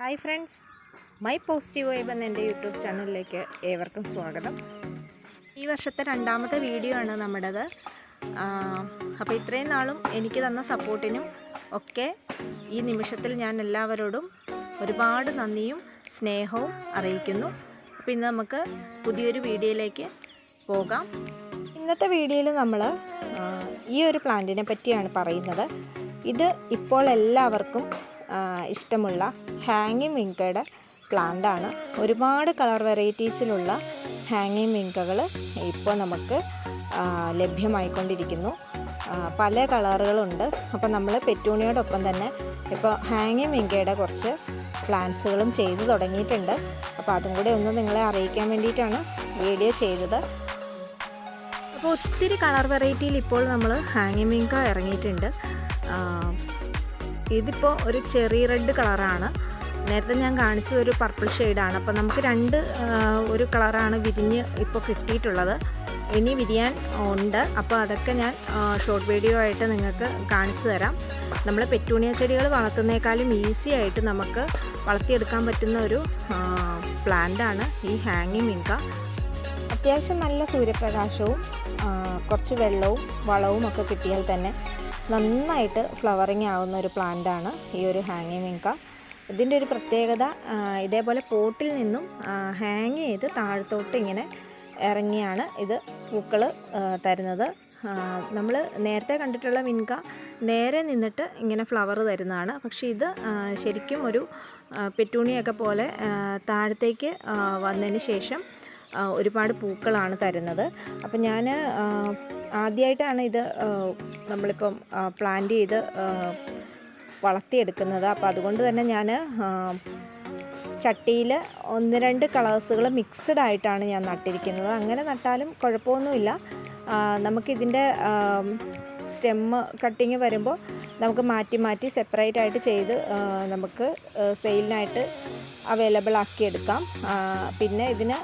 Hi friends. My positive vibe എന്ന എന്റെ YouTube ചാനലിലേക്ക് ഏവർക്കും സ്വാഗതം. ഈ വർഷത്തെ രണ്ടാമത്തെ വീഡിയോ ആണ് നമ്മുടേത്. അപ്പോൾ ഇത്രയും നാളും എനിക്ക് തന്ന സപ്പോർട്ടിനും ഒക്കെ ഈ നിമിഷത്തിൽ ഞാൻ എല്ലാവരോടും ഒരുപാട് നന്ദിയും സ്നേഹവും അറിയിക്കുന്നു. അപ്പോൾ ഇന്ന് നമുക്ക് പുതിയൊരു വീഡിയോയിലേക്ക് പോകാം. ഇന്നത്തെ വീഡിയോയിൽ നമ്മൾ ഈ ഒരു പ്ലാന്റിനെ പറ്റിയാണ് പറയുന്നത്. ഇത് ഇപ്പോൾ എല്ലാവർക്കും ഇഷ്ടമുള്ള ഹാങ്ങിങ് വിങ്കയുടെ പ്ലാന്റാണ് ഒരുപാട് കളർ വെറൈറ്റീസിലുള്ള ഹാങ്ങിങ് വിങ്കകൾ ഇപ്പോൾ നമുക്ക് ലഭ്യമായിക്കൊണ്ടിരിക്കുന്നു. പല കളറുകളുണ്ട് അപ്പോൾ നമ്മൾ പെറ്റൂണിയോടൊപ്പം തന്നെ ഇപ്പോൾ ഹാങ്ങിങ് വിങ്കയുടെ കുറച്ച് പ്ലാന്റ്സുകളും ചെയ്തു തുടങ്ങിയിട്ടുണ്ട്. അപ്പോൾ അതും കൂടി ഒന്ന് നിങ്ങളെ അറിയിക്കാൻ വേണ്ടിയിട്ടാണ് വീഡിയോ ചെയ്തത്. അപ്പോൾ ഒത്തിരി കളർ വെറൈറ്റിയിൽ ഇപ്പോൾ നമ്മൾ ഹാങ്ങിങ് വിങ്ക ഇറങ്ങിയിട്ടുണ്ട്. ഇതിപ്പോൾ ഒരു ചെറി റെഡ് കളറാണ്. നേരത്തെ ഞാൻ കാണിച്ചത് ഒരു പർപ്പിൾ ഷെയ്ഡാണ്. അപ്പോൾ നമുക്ക് രണ്ട് ഒരു കളറാണ് വിരിഞ്ഞ് ഇപ്പോൾ കിട്ടിയിട്ടുള്ളത്. ഇനി വിരിയാൻ ഉണ്ട്. അപ്പോൾ അതൊക്കെ ഞാൻ ഷോർട്ട് വീഡിയോ ആയിട്ട് നിങ്ങൾക്ക് കാണിച്ചു തരാം. നമ്മൾ പെറ്റൂണിയ ചെടികൾ വളർത്തുന്നേക്കാളും ഈസി ആയിട്ട് നമുക്ക് വളർത്തിയെടുക്കാൻ പറ്റുന്ന ഒരു പ്ലാന്റാണ് ഈ ഹാങ്ങിങ് മിങ്ക. അത്യാവശ്യം നല്ല സൂര്യപ്രകാശവും കുറച്ച് വെള്ളവും വളവും ഒക്കെ കിട്ടിയാൽ തന്നെ നന്നായിട്ട് ഫ്ലവറിങ് ആവുന്ന ഒരു പ്ലാന്റാണ് ഈ ഒരു ഹാങ്ങിങ് മിങ്ക ഇതിന്റെ ഒരു പ്രത്യേകത ഇതേപോലെ പോട്ടിൽ നിന്നും ഹാങ് ചെയ്ത് താഴത്തോട്ട് ഇങ്ങനെ ഇറങ്ങിയാണ് ഇത് പൂക്കൾ തരുന്നത്. നമ്മൾ നേരത്തെ കണ്ടിട്ടുള്ള മിൻക നേരെ നിന്നിട്ട് ഇങ്ങനെ ഫ്ലവർ തരുന്നതാണ്. പക്ഷേ ഇത് ശരിക്കും ഒരു പെറ്റൂണിയൊക്കെ പോലെ താഴത്തേക്ക് വന്നതിന് ശേഷം ഒരുപാട് പൂക്കളാണ് തരുന്നത്. അപ്പം ഞാൻ ആദ്യമായിട്ടാണ് ഇത് നമ്മളിപ്പം പ്ലാന്റ് ചെയ്ത് വളർത്തിയെടുക്കുന്നത്. അപ്പോൾ അതുകൊണ്ട് തന്നെ ഞാൻ ചട്ടിയിൽ ഒന്ന് രണ്ട് കളേഴ്സുകൾ മിക്സഡ് ആയിട്ടാണ് ഞാൻ നട്ടിരിക്കുന്നത്. അങ്ങനെ നട്ടാലും കുഴപ്പമൊന്നുമില്ല. നമുക്കിതിന്റെ സ്റ്റെമ്മ് കട്ടിങ് വരുമ്പോൾ നമുക്ക് മാറ്റി മാറ്റി സെപ്പറേറ്റ് ആയിട്ട് ചെയ്ത് നമുക്ക് സെയിലിനായിട്ട് അവൈലബിൾ ആക്കിയെടുക്കാം പിന്നെ ഇതിന്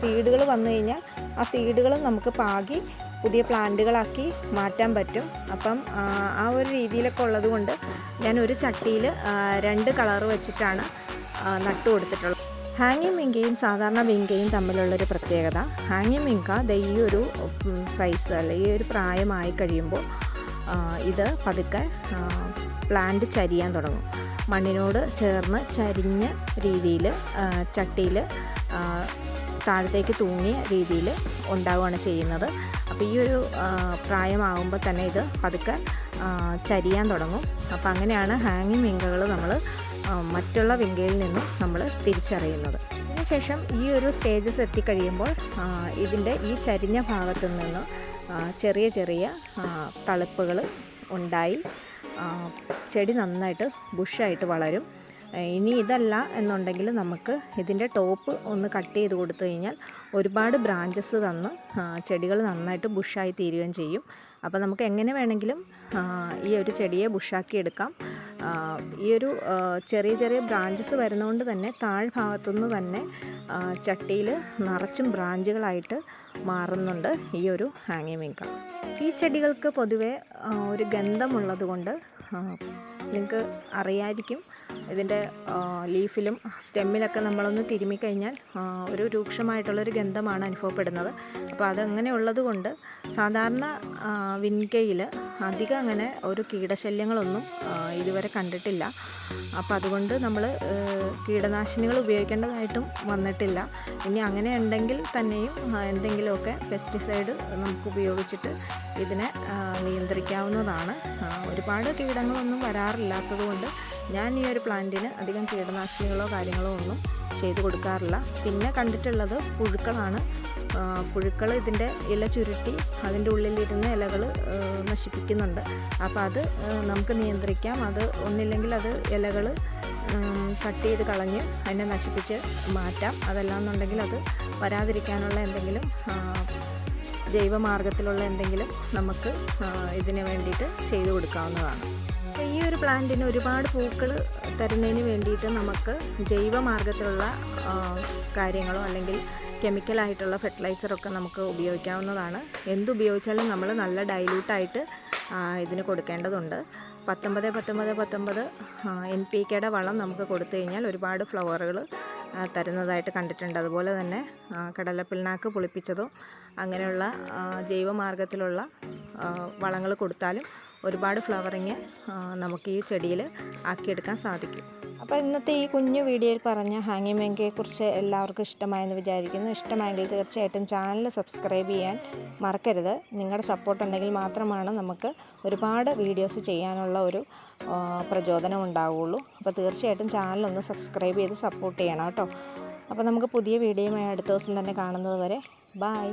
സീഡുകൾ വന്നു കഴിഞ്ഞാൽ ആ സീഡുകളും നമുക്ക് പാകി പുതിയ പ്ലാന്റുകളാക്കി മാറ്റാൻ പറ്റും. അപ്പം ആ, ഒരു രീതിയിലൊക്കെ ഉള്ളത് കൊണ്ട് ഞാൻ ഒരു ചട്ടിയിൽ രണ്ട് കളർ വെച്ചിട്ടാണ് നട്ടു കൊടുത്തിട്ടുള്ളത്. ഹാങ്ങിങ് മിങ്കയും സാധാരണ മിങ്കയും തമ്മിലുള്ളൊരു പ്രത്യേകത ഹാങ്ങിങ് മിങ്ക ദ ഈ ഒരു സൈസ് അല്ലെ ഈ ഒരു പ്രായമായി കഴിയുമ്പോൾ ഇത് പതുക്കെ പ്ലാന്റ് ചരിയാൻ തുടങ്ങും. മണ്ണിനോട് ചേർന്ന് ചരിഞ്ഞ രീതിയിൽ ചട്ടിയിൽ താഴത്തേക്ക് തൂങ്ങിയ രീതിയിൽ ഉണ്ടാവുകയാണ് ചെയ്യുന്നത്. അപ്പോൾ ഈ ഒരു പ്രായമാകുമ്പോൾ തന്നെ ഇത് പതുക്കെ ചരിയാൻ തുടങ്ങും. അപ്പോൾ അങ്ങനെയാണ് ഹാങ്ങിങ് വിങ്കകൾ നമ്മൾ മറ്റുള്ള വിങ്കയിൽ നിന്നും നമ്മൾ തിരിച്ചറിയുന്നത്. അതിനുശേഷം ഈ ഒരു സ്റ്റേജസ് എത്തിക്കഴിയുമ്പോൾ ഇതിന്റെ ഈ ചരിഞ്ഞ ഭാഗത്തു നിന്ന് ചെറിയ ചെറിയ തളിപ്പുകൾ ഉണ്ടായി. ചെടി നന്നായിട്ട് ബുഷായിട്ട് വളരും. ഇനി ഇതല്ല എന്നുണ്ടെങ്കിൽ നമുക്ക് ഇതിന്റെ ടോപ്പ് ഒന്ന് കട്ട് ചെയ്ത് കൊടുത്തു കഴിഞ്ഞാൽ ഒരുപാട് ബ്രാഞ്ചസ് തന്ന് ചെടികൾ നന്നായിട്ട് ബുഷായി തീരുകയും ചെയ്യും. അപ്പോൾ നമുക്ക് എങ്ങനെ വേണമെങ്കിലും ഈ ഒരു ചെടിയെ ബുഷാക്കി എടുക്കാം. ഈ ഒരു ചെറിയ ചെറിയ ബ്രാഞ്ചസ് വരുന്നതുകൊണ്ട് തന്നെ താഴ്ഭാഗത്തുനിന്ന് തന്നെ ചട്ടിയിൽ നിറച്ചും ബ്രാഞ്ചുകളായിട്ട് മാറുന്നുണ്ട് ഈ ഒരു ഹാങ്ങിങ് മിങ്ക ഈ ചെടികൾക്ക് പൊതുവേ ഒരു ഗന്ധമുള്ളത് കൊണ്ട് നിങ്ങൾക്ക് അറിയായിരിക്കും ഇതിന്റെ ലീഫിലും സ്റ്റെമ്മിലൊക്കെ നമ്മളൊന്ന് തിരുമ്മിക്കഴിഞ്ഞാൽ ഒരു രൂക്ഷമായിട്ടുള്ളൊരു ഗന്ധമാണ് അനുഭവപ്പെടുന്നത്. അപ്പോൾ അതങ്ങനെ ഉള്ളതുകൊണ്ട് സാധാരണ വിൻകയിൽ അധികം അങ്ങനെ ഒരു കീടശല്യങ്ങളൊന്നും ഇതുവരെ കണ്ടിട്ടില്ല. അപ്പോൾ അതുകൊണ്ട് നമ്മൾ കീടനാശിനികൾ ഉപയോഗിക്കേണ്ടതായിട്ടും വന്നിട്ടില്ല. ഇനി അങ്ങനെ ഉണ്ടെങ്കിൽ തന്നെയും എന്തെങ്കിലുമൊക്കെ പെസ്റ്റിസൈഡ് നമുക്ക് ഉപയോഗിച്ചിട്ട് ഇതിനെ നിയന്ത്രിക്കാവുന്നതാണ്. ഒരുപാട് ഒരുപാട് കീടങ്ങളൊന്നും വരാറില്ലാത്തത് കൊണ്ട് ഞാൻ ഈ ഒരു പ്ലാന്റിന് അധികം കീടനാശിനികളോ കാര്യങ്ങളോ ഒന്നും ചെയ്ത് കൊടുക്കാറില്ല. പിന്നെ കണ്ടിട്ടുള്ളത് പുഴുക്കളാണ്. പുഴുക്കൾ ഇതിന്റെ ഇല ചുരുട്ടി അതിന്റെ ഉള്ളിലിരുന്ന് ഇലകൾ നശിപ്പിക്കുന്നുണ്ട്. അപ്പോൾ അത് നമുക്ക് നിയന്ത്രിക്കാം. അത് ഒന്നില്ലെങ്കിൽ അത് ഇലകൾ കട്ട് ചെയ്ത് കളഞ്ഞ് അതിനെ നശിപ്പിച്ച് മാറ്റാം. അതല്ലാന്നുണ്ടെങ്കിൽ അത് വരാതിരിക്കാനുള്ള എന്തെങ്കിലും ജൈവമാർഗത്തിലുള്ള എന്തെങ്കിലും നമുക്ക് ഇതിനു വേണ്ടിയിട്ട് ചെയ്തു കൊടുക്കാവുന്നതാണ്. ഈ ഒരു പ്ലാന്റിന് ഒരുപാട് പൂക്കൾ തരുന്നതിന് വേണ്ടിയിട്ട് നമുക്ക് ജൈവമാർഗത്തിലുള്ള മാർഗത്തിലുള്ള കാര്യങ്ങളോ അല്ലെങ്കിൽ കെമിക്കലായിട്ടുള്ള ഫെർട്ടിലൈസറൊക്കെ നമുക്ക് ഉപയോഗിക്കാവുന്നതാണ്. എന്തുപയോഗിച്ചാലും നമ്മൾ നല്ല ഡൈല്യൂട്ടായിട്ട് ഇതിന് കൊടുക്കേണ്ടതുണ്ട്. പത്തൊമ്പത് പത്തൊമ്പത് പത്തൊമ്പത് എൻ പി കെയുടെ വളം നമുക്ക് കൊടുത്തു കഴിഞ്ഞാൽ ഒരുപാട് ഫ്ലവറുകൾ തരുന്നതായിട്ട് കണ്ടിട്ടുണ്ട്. അതുപോലെ തന്നെ കടലപ്പിണ്ണാക്ക് പുളിപ്പിച്ചതോ അങ്ങനെയുള്ള ജൈവമാർഗത്തിലുള്ള വളങ്ങൾ കൊടുത്താലും ഒരുപാട് ഫ്ലവറിങ് നമുക്ക് ഈ ചെടിയിൽ ആക്കിയെടുക്കാൻ സാധിക്കും. അപ്പോൾ ഇന്നത്തെ ഈ കുഞ്ഞു വീഡിയോയിൽ പറഞ്ഞ ഹാങ്ങി മെങ്കയെക്കുറിച്ച് എല്ലാവർക്കും ഇഷ്ടമായെന്ന് വിചാരിക്കുന്നു. ഇഷ്ടമായെങ്കിൽ തീർച്ചയായിട്ടും ചാനൽ സബ്സ്ക്രൈബ് ചെയ്യാൻ മറക്കരുത്. നിങ്ങളുടെ സപ്പോർട്ട് ഉണ്ടെങ്കിൽ മാത്രമാണ് നമുക്ക് ഒരുപാട് വീഡിയോസ് ചെയ്യാനുള്ള ഒരു പ്രചോദനം ഉണ്ടാവുകയുള്ളൂ അപ്പോൾ തീർച്ചയായിട്ടും ചാനലൊന്ന് സബ്സ്ക്രൈബ് ചെയ്ത് സപ്പോർട്ട് ചെയ്യണം കേട്ടോ. അപ്പോൾ നമുക്ക് പുതിയ വീഡിയോയുമായി അടുത്ത ദിവസം തന്നെ കാണുന്നത് വരെ. ബായ്